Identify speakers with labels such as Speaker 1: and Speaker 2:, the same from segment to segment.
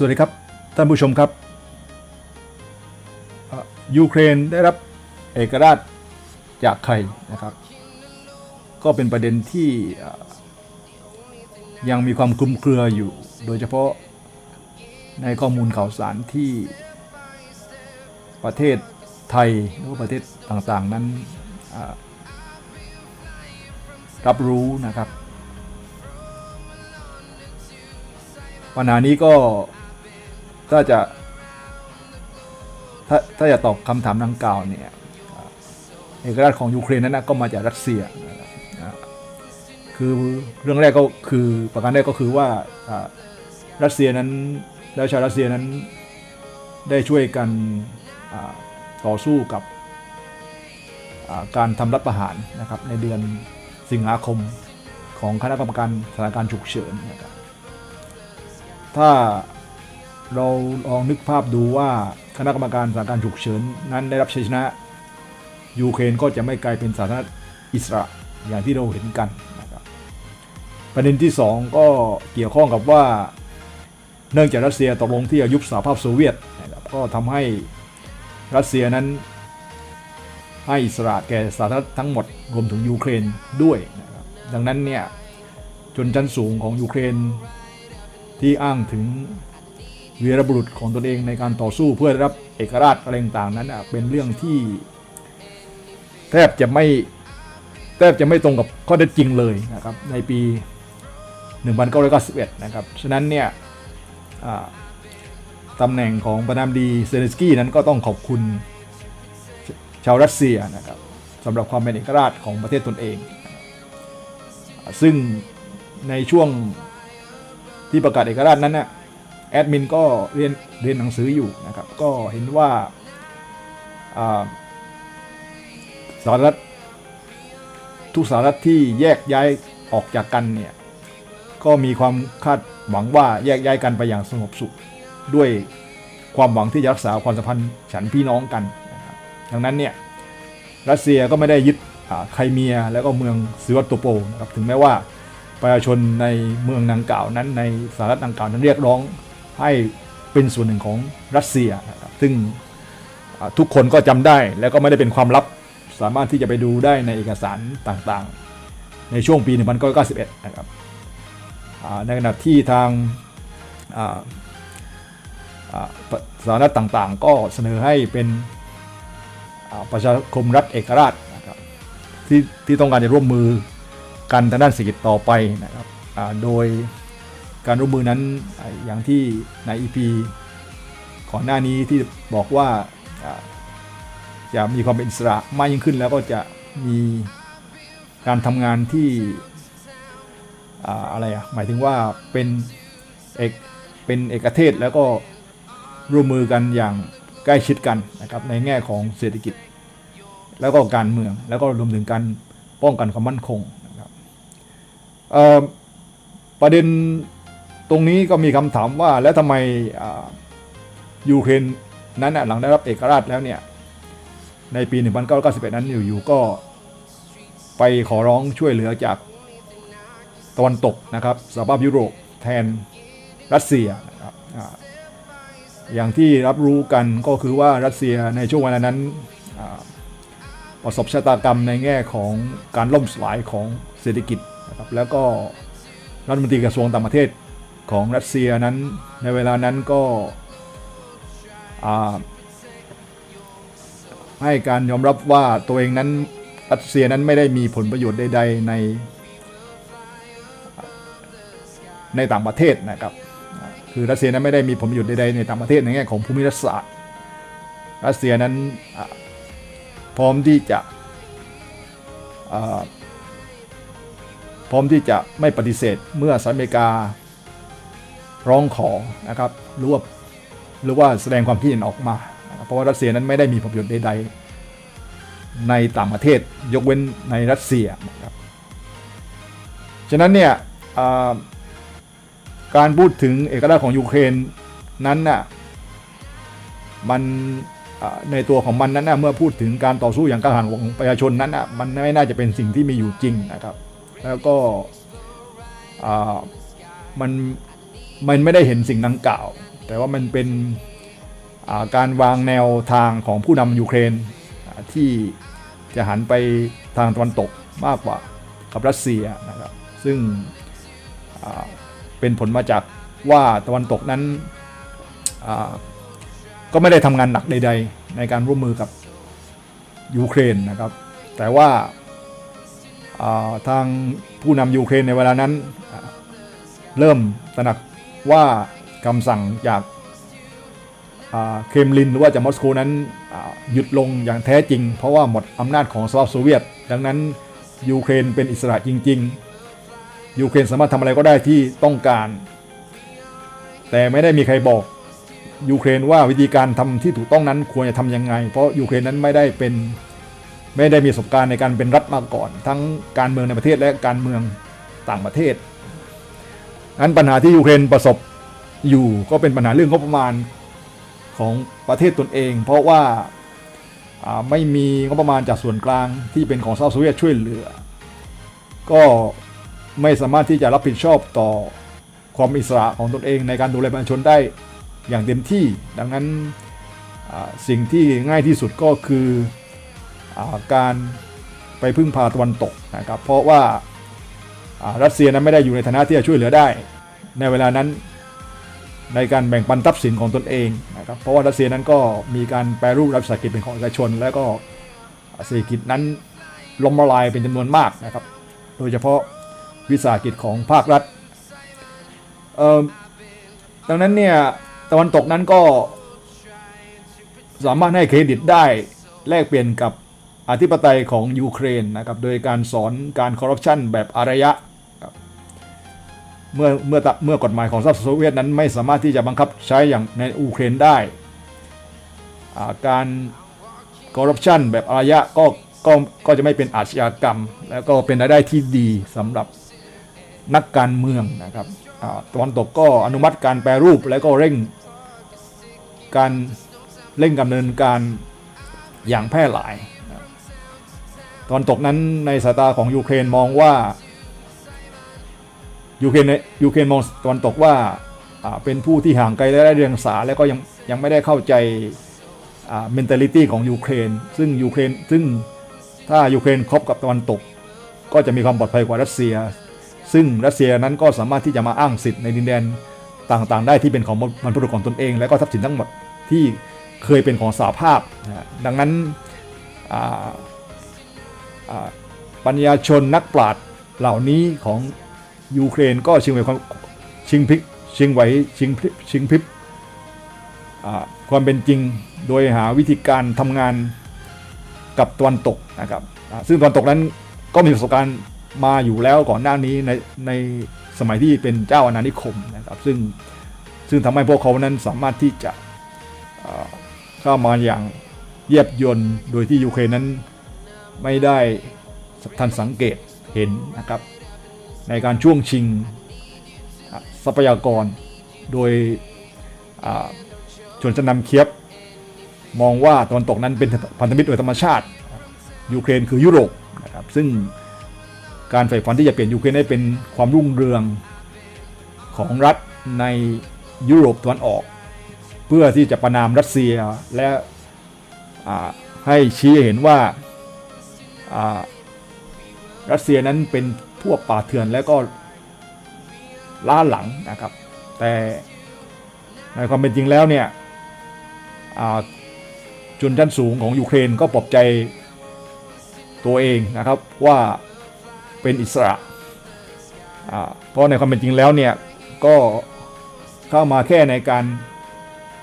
Speaker 1: สวัสดีครับ ท่านผู้ชมครับยูเครนได้รับเอกราชจากใครนะครับ ก็เป็นประเด็นที่ยังมีความคลุมเครืออยู่ โดยเฉพาะในข้อมูลข่าวสารที่ประเทศไทยหรือว่าประเทศต่างๆนั้นรับรู้นะครับปัญหานี้ก็ ถ้าจะถ้าถ้าจะตอบคำถามดังกล่าวเนี่ยเอกราชของยูเครนนั้นนะก็มาจากรัสเซียคือเรื่องแรกก็คือประการแรกก็คือว่ารัสเซียนั้นแล้วชาวรัสเซียนั้นได้ช่วยกันต่อสู้กับการทำรัฐประหารนะครับในเดือนสิงหาคมของคณะกรรมการสถานการณ์ฉุกเฉินนะครับถ้า เราลองนึกภาพดูว่าคณะกรรมการสถานการณ์ฉุกเฉินนั้นได้รับชัยชนะ ยูเครนก็จะไม่กลายเป็นสาธารณอิสระอย่างที่เราเห็นกันนะครับประเด็นที่ 2 ก็เกี่ยวข้องกับว่า เนื่องจากรัสเซียตกลงที่จะยุบสหภาพโซเวียตนะครับก็ทำให้รัสเซียนั้นให้อิสระแก่สาธารณทั้งหมดรวมถึงยูเครนด้วยนะครับดังนั้นเนี่ยชนชั้นสูงของยูเครนที่อ้างถึง วีรบุรุษของตนเองในการต่อสู้เพื่อได้รับเอกราชอะไรต่างนั้นเป็นเรื่องที่ แทบจะไม่แทบจะไม่ตรงกับข้อเท็จจริงเลยนะครับ ในปี 1991 นะครับ ฉะนั้นเนี่ยตำแหน่งของประธานาธิบดีเซเลนสกี้นั้นก็ต้องขอบคุณชาวรัสเซียนะครับสำหรับความเป็นเอกราชของประเทศตนเอง ซึ่งในช่วงที่ประกาศเอกราชนั้นน่ะ แอดมินก็เรียนเรียนหนังสืออยู่นะครับ ก็เห็นว่าอ่ารัฐทุกสหรัฐที่แยกย้ายออกจากกันเนี่ยก็มีความคาดหวังว่าแยกย้ายกันไปอย่างสงบสุข ด้วยความหวังที่จะรักษาความสัมพันธ์ฉันพี่น้องกันนะครับดังนั้นเนี่ยรัสเซียก็ไม่ได้ยึดไครเมียแล้วก็เมืองซิวัตโตโปนะครับถึงแม้ว่าประชาชนในเมืองดังกล่าวนั้นในสหรัฐดังกล่าวนั้นเรียกร้อง ให้เป็นส่วนหนึ่งของรัสเซียนะครับซึ่งทุกคนก็จำได้แล้วก็ไม่ได้เป็นความลับสามารถที่จะไปดูได้ในเอกสารต่างๆ ในช่วงปี 1991 นะครับในขณะที่ทางอ่าอ่ารัฐต่างๆ ก็เสนอให้เป็นประชาคมรัฐเอกราชนะครับที่ที่ต้องการจะร่วมมือกันทางด้านเศรษฐกิจต่อไปนะครับโดย การร่วมมือนั้นอย่างที่ใน EP ก่อนหน้านี้ที่บอกว่าจะมีความเป็นอิสระมากยิ่งขึ้นแล้วก็จะมีการทำงานที่อ่าอะไรอะหมายถึงว่าเป็นเอกเป็นเอกเทศแล้วก็ร่วมมือกันอย่างใกล้ชิดกันนะครับในแง่ของเศรษฐกิจ แล้วก็การเมืองแล้วก็รวมถึงการป้องกันความมั่นคงเอ่อประเด็น ตรงนี้ก็มีคำถามว่าแล้วทำไมยูเครนนั้นหลังได้รับเอกราชแล้วเนี่ยในปี 1991 นั้นอยู่ๆก็ไปขอร้องช่วยเหลือจากตะวันตกนะครับสหภาพยุโรปแทนรัสเซียนะครับอย่างที่รับรู้กันก็คือว่ารัสเซียในช่วงเวลานั้นประสบชะตากรรมในแง่ของการล่มสลายของเศรษฐกิจนะครับแล้วก็รัฐมนตรีกระทรวงต่างประเทศ ของรัสเซียนั้นในเวลานั้นก็ให้การยอมรับว่าตัวเองนั้นรัสเซียนั้นไม่ได้มีผลประโยชน์ใดๆใน ในต่างประเทศนะครับ คือรัสเซียนั้นไม่ได้มีผลประโยชน์ใดๆในต่างประเทศในแง่ของภูมิรัฐศาสตร์รัสเซียนั้นพร้อมที่จะพร้อมที่จะไม่ปฏิเสธเมื่อสหรัฐอเมริกา ร้องขอนะครับหรือว่าหรือว่าแสดงความคิดเห็นออกมา เพราะว่ารัสเซียนั้นไม่ได้มีผลประโยชน์ใดๆในต่างประเทศยกเว้นในรัสเซียนะครับฉะนั้นเนี่ยการพูดถึงเอกราชของยูเครนนั้นน่ะมันในตัวของมันนั้นน่ะเมื่อพูดถึงการต่อสู้อย่างกล้าหาญของประชาชนนั้นน่ะมันไม่น่าจะเป็นสิ่งที่มีอยู่จริงนะครับ แล้วก็มัน มันไม่ได้เห็นสิ่งดังกล่าว แต่ว่ามันเป็นาการวางแนวทางของผู้นำยูเครนที่จะหันไปทางตะวันตกมากกว่ากับรัสเซียนะครับ ซึ่งเป็นผลมาจากว่าตะวันตกนั้นก็ไม่ได้ทำงานหนักใด ๆ ในการร่วมมือกับยูเครนนะครับ แต่ว่าาทางผู้นำยูเครนในเวลานั้นเริ่มตระหนัก ว่าคำสั่งจากเครมลินหรือว่าจากมอสโกนั้นหยุดลงอย่างแท้จริง เพราะว่าหมดอำนาจของสหภาพโซเวียต ดังนั้นยูเครนเป็นอิสระจริง ๆ ยูเครนสามารถทำอะไรก็ได้ที่ต้องการ แต่ไม่ได้มีใครบอกยูเครนว่าวิธีการทำที่ถูกต้องนั้นควรจะทำยังไง เพราะยูเครนนั้นไม่ได้เป็นไม่ได้มีประสบการณ์ในการเป็นรัฐมาก่อน ทั้งการเมืองในประเทศและการเมืองต่างประเทศ นั้นปัญหาที่ยูเครนประสบอยู่ก็เป็นปัญหาเรื่องงบประมาณของประเทศตนเอง เพราะว่าไม่มีงบประมาณจากส่วนกลางที่เป็นของสหภาพโซเวียตช่วยเหลือ ก็ไม่สามารถที่จะรับผิดชอบต่อความอิสระของตนเองในการดูแลประชาชนได้อย่างเต็มที่ ดังนั้นสิ่งที่ง่ายที่สุดก็คืออการไปพึ่งพาตะวันตกนะครับ เพราะว่า รัสเซียนั้นไม่ได้อยู่ในฐานะที่จะช่วยเหลือได้ ในเวลานั้นในการแบ่งปันทรัพย์สินของตนเองนะครับเพราะว่ารัสเซียนั้นก็มีการแปรรูปรัฐวิสาหกิจเป็นของเอกชน และก็เศรษฐกิจนั้นล้มละลายเป็นจำนวนมากนะครับ โดยเฉพาะวิสาหกิจของภาครัฐดังนั้นเนี่ยตะวันตกนั้นก็สามารถให้เครดิตได้แลกเปลี่ยนกับอธิปไตยของยูเครนนะครับโดยการสอนการคอร์รัปชันแบบอารยะ เมื่อเมื่อเมื่อกฎหมายของสหภาพโซเวียตนั้นไม่สามารถที่จะบังคับใช้อย่างในยูเครนได้ การคอร์รัปชันแบบอารยะก็ก็ก็จะไม่เป็นอาชญากรรม แล้วก็เป็นรายได้ที่ดีสำหรับนักการเมืองนะครับตะวันตกก็อนุมัติการแปรรูปแล้วก็เร่งการเร่งดำเนินการอย่างแพร่หลายตะวันตกนั้นในสายตาของยูเครนมองว่า ยูเครนยูเครนมองตะวันตกว่าเป็นผู้ที่ห่างไกลและไร้เรียงสาแล้วก็ยังยังไม่ได้เข้าใจ mentality ของยูเครน ซึ่งยูเครนซึ่งถ้ายูเครนคบกับตะวันตก ก็จะมีความปลอดภัยกว่ารัสเซีย ซึ่งรัสเซียนั้นก็สามารถที่จะมาอ้างสิทธิ์ในดินแดนต่างๆ ได้ที่เป็นของบรรพบุรุษของตนเอง และก็ทรัพย์สินทั้งหมดที่เคยเป็นของสหภาพ ดังนั้นปัญญาชนนักปราชญ์เหล่านี้ของ ยูเครนก็ชิงไหวความชิงพลิกชิงไหวชิงพลิกชิงพลิบความเป็นจริงโดยหาวิธีการทำงานกับตะวันตกนะครับซึ่งตะวันตกนั้นก็มีประสบการณ์มาอยู่แล้วก่อนหน้านี้ในในสมัยที่เป็นเจ้าอาณานิคมนะครับซึ่งซึ่งทำให้พวกเขานั้นสามารถที่จะเข้ามาอย่างเยียบยนต์โดยที่ยูเครนนั้นไม่ได้ทันสังเกตเห็นนะครับ ในการช่วงชิงทรัพยากร โดยอ่าชนชั้นนำเคียบ มองว่าตะวันตกนั้นเป็นพันธมิตรโดยธรรมชาติ ยูเครนคือยุโรปนะครับซึ่งการใฝ่ฝันที่จะเปลี่ยนยูเครนให้เป็นความรุ่งเรืองของรัฐในยุโรปตะวันออก เพื่อที่จะประนามรัสเซียและให้ชี้เห็นว่าอ่ารัสเซียนั้นเป็น พวกป่าเถื่อนและก็ล้าหลังนะครับ แต่ในความเป็นจริงแล้วเนี่ยชนชั้นสูงของยูเครนก็ปลอบใจตัวเองนะครับว่าเป็นอิสระ เพราะในความเป็นจริงแล้วเนี่ยก็เข้ามาแค่ในการ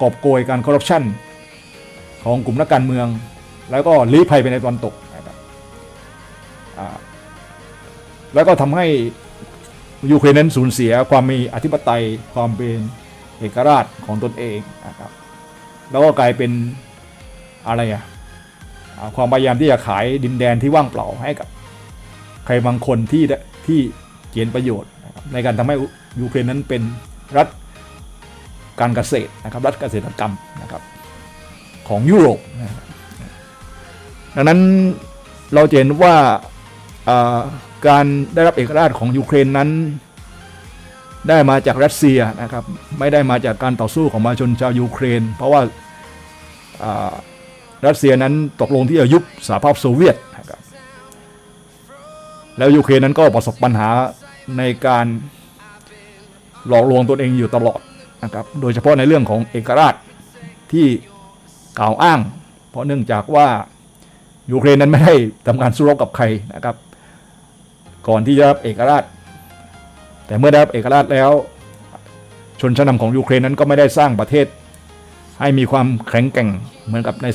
Speaker 1: กอบโกยการคอร์รัปชันของกลุ่มนักการเมือง แล้วก็ลี้ภัยไปในตะวันตกนะครับ แล้วก็ทำให้ยูเครนนั้นสูญเสียความมีอธิปไตยความเป็นเอกราชของตนเองนะครับ แล้วก็กลายเป็นอะไรอะอ่าความพยายามที่จะขายดินแดนที่ว่างเปล่าให้กับ ใครบางคนที่ได้ที่เกียนประโยชน์ ในการทำให้ยูเครนนั้นเป็นรัฐการเกษตรนะครับ รัฐเกษตรกรรมนะครับของยุโรปนะครับดังนั้นเราเห็นว่า การได้รับเอกราชของยูเครนนั้น ได้มาจากรัสเซียนะครับไม่ได้มาจากการต่อสู้ของมาชนชาวยูเครน เพราะว่าอ่ารัสเซียนั้นตกลงที่จะยุบสหภาพโซเวียตนะครับแล้วยูเครนนั้นก็ประสบปัญหาในการหลอกลวงตนเองอยู่ตลอดนะครับโดยเฉพาะในเรื่องของเอกราชที่กล่าวอ้าง เพราะเนื่องจากว่ายูเครนนั้นไม่ได้ทำการสู้รบกับใครนะครับ ก่อนที่จะรับเอกราช แต่เมื่อได้รับเอกราชแล้ว ชนชั้นนำของยูเครนนั้นก็ไม่ได้สร้างประเทศ ให้มีความแข็งแกร่งเหมือนกับใน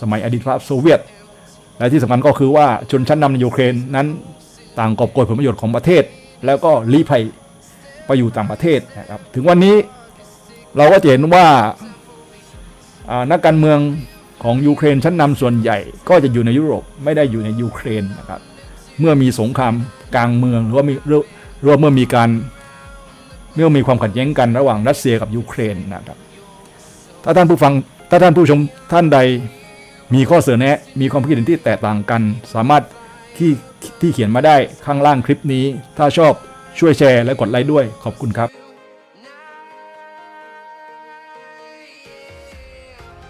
Speaker 1: สมัยอดีตโซเวียต และที่สำคัญก็คือว่าชนชั้นนำในยูเครนนั้นต่างกอบโกยผลประโยชน์ของประเทศ แล้วก็ลี้ภัยไปอยู่ต่างประเทศนะครับถึงวันนี้เราก็จะเห็นว่าอ่านักการเมืองของยูเครนชั้นนำส่วนใหญ่ก็จะอยู่ในยุโรปไม่ได้อยู่ในยูเครนนะครับ เมื่อมีสงครามกลางเมืองหรือว่ามีหรือว่าเมื่อมีการเมื่อมีความขัดแย้งกันระหว่างรัสเซียกับยูเครนนะครับ ถ้าท่านผู้ฟังถ้าท่านผู้ชมท่านใดมีข้อเสนอแนะมีความคิดเห็นที่แตกต่างกัน สามารถที่ที่เขียนมาได้ข้างล่างคลิปนี้ ถ้าชอบช่วยแชร์และกดไลค์ด้วยขอบคุณครับ